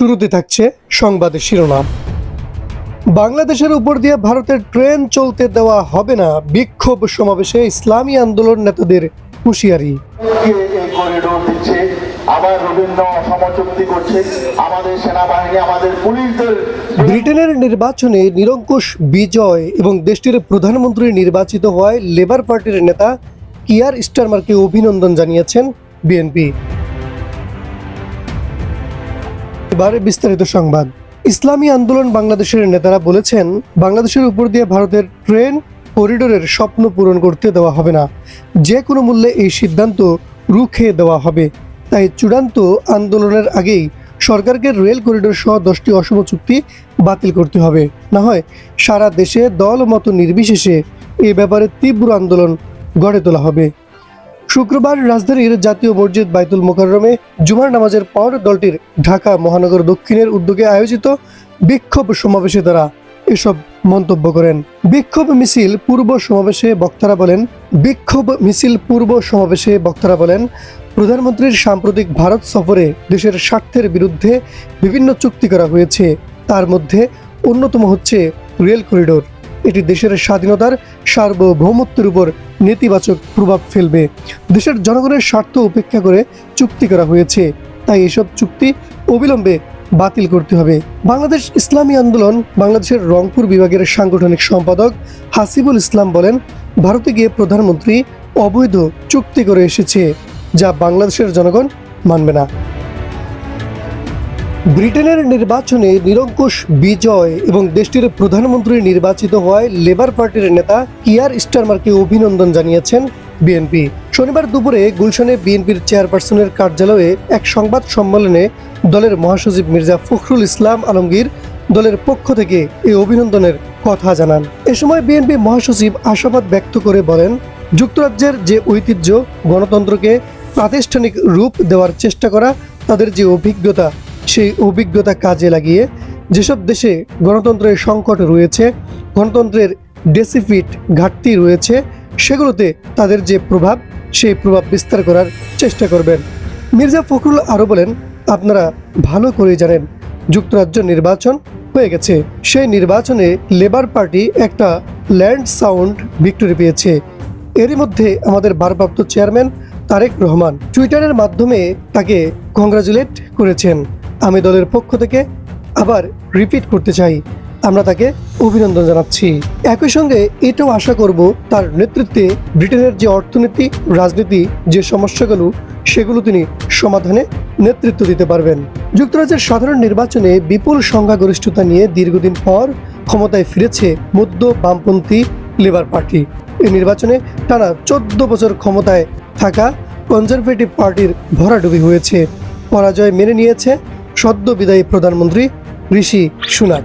শুরুতে থাকছে সংবাদের শিরোনাম। বাংলাদেশের উপর দিয়ে ভারতের ট্রেন চলতে দেওয়া হবে না বিক্ষোভ সমাবেশে ইসলামী আন্দোলন নেতাদের হুঁশিয়ারি। কে এই করিডোর দিচ্ছে আবার রবীন্দ্র অসম করছে আমাদের সেনাবাহিনী আমাদের পুলিশদের ব্রিটেনের নির্বাচনে নিরঙ্কুশ বিজয় এবং দেশটির প্রধানমন্ত্রী নির্বাচিত হওয়ায় লেবার পার্টির নেতা কিয়ার স্টারমারকে অভিনন্দন জানিয়েছেন বিএনপি। এবার বিস্তারিত সংবাদ। ইসলামী আন্দোলন বাংলাদেশের নেতারা বলেছেন, বাংলাদেশের উপর দিয়ে ভারতের ট্রেন, করিডোরের স্বপ্ন পূরণ করতে দেওয়া হবে না। যে কোনো মূল্যে এই সিদ্ধান্ত রুখে দেওয়া হবে। তাই চূড়ান্ত আন্দোলনের আগেই সরকারকে রেল করিডোর সহ দশটি অসম চুক্তি বাতিল করতে হবে। না হয় সারা দেশে দল মতো নির্বিশেষে এ ব্যাপারে তীব্র আন্দোলন গড়ে তোলা হবে। শুক্রবার রাজধানীর জাতীয় মসজিদ বাইতুল মোকাররমে জুমার নামাজের পর দলটির ঢাকা মহানগর দক্ষিণের উদ্যোগে আয়োজিত বিক্ষোভ সমাবেশে তারা এসব মন্তব্য করেন। বিক্ষোভ মিছিল পূর্ব সমাবেশে বক্তারা বলেন, বিক্ষোভ মিছিল পূর্ব সমাবেশে বক্তারা বলেন, প্রধানমন্ত্রীর সাম্প্রতিক ভারত সফরে দেশের স্বার্থের বিরুদ্ধে বিভিন্ন চুক্তি করা হয়েছে। তার মধ্যে অন্যতম হচ্ছে রেল করিডোর। এটি দেশের স্বাধীনতার সার্বভৌমত্বের উপর নেতিবাচক প্রভাব ফেলবে। দেশের জনগণের স্বার্থ উপেক্ষা করে চুক্তি করা হয়েছে। তাই এসব চুক্তি অবিলম্বে বাতিল করতে হবে। বাংলাদেশ ইসলামী আন্দোলন বাংলাদেশের রংপুর বিভাগের সাংগঠনিক সম্পাদক হাসিবুল ইসলাম বলেন, ভারতে গিয়ে প্রধানমন্ত্রী অবৈধ চুক্তি করে এসেছে, যা বাংলাদেশের জনগণ মানবে না। ব্রিটেনের নির্বাচনে নিরঙ্কুশ বিজয় এবং দেশটির প্রধানমন্ত্রী নির্বাচিত হওয়ায় লেবার পার্টির নেতা কিয়ার স্টারমারকে অভিনন্দন জানিয়েছেন বিএনপি। শনিবার দুপুরে গুলশানে বিএনপির চেয়ারপারসনের কার্যালয়ে এক সংবাদ সম্মেলনে দলের মহাসচিব মির্জা ফখরুল ইসলাম আলমগীর দলের পক্ষ থেকে এই অভিনন্দনের কথা জানান। এ সময় বিএনপি মহাসচিব আশাবাদ ব্যক্ত করে বলেন, যুক্তরাজ্যের যে ঐতিহ্য, গণতন্ত্রকে প্রাতিষ্ঠানিক রূপ দেওয়ার চেষ্টা করা, তাদের যে অভিজ্ঞতা সেই অভিজ্ঞতা কাজে লাগিয়ে যেসব দেশে গণতন্ত্রের সংকট রয়েছে, গণতন্ত্রের ডেসিফিট ঘাটতি রয়েছে, সেগুলোতে তাদের যে প্রভাব, সেই প্রভাব বিস্তার করার চেষ্টা করবেন। মির্জা ফখরুল আরও বলেন, আপনারা ভালো করে জানেন, যুক্তরাজ্য নির্বাচন হয়ে গেছে। সেই নির্বাচনে লেবার পার্টি একটা ল্যান্ড সাউন্ড ভিক্টোরি পেয়েছে। এরই মধ্যে আমাদের ভারপ্রাপ্ত চেয়ারম্যান তারেক রহমান টুইটারের মাধ্যমে তাকে কংগ্রাচুলেট করেছেন। আমি দলের পক্ষ থেকে আবার রিপিট করতে চাই। আমরা তাকে অভিনন্দন জানাচ্ছি। একই সঙ্গে এটাও আশা করব তার নেতৃত্বে ব্রিটেনের যে অর্থনীতি, রাজনীতি, যে সমস্যাগুলো, সেগুলো তিনি সমাধানে নেতৃত্ব দিতে পারবেন। যুক্তরাজ্যের সাধারণ নির্বাচনে বিপুল সংখ্যাগরিষ্ঠতা নিয়ে দীর্ঘদিন পর ক্ষমতায় ফিরেছে মধ্য বামপন্থী লেবার পার্টি এই নির্বাচনে টানা চোদ্দ বছর ক্ষমতায় থাকা কনজারভেটিভ পার্টির ভরাডুবি হয়েছে। পরাজয় মেনে নিয়েছে সদ্য বিদায়ী প্রধানমন্ত্রী ঋষি সুনাক।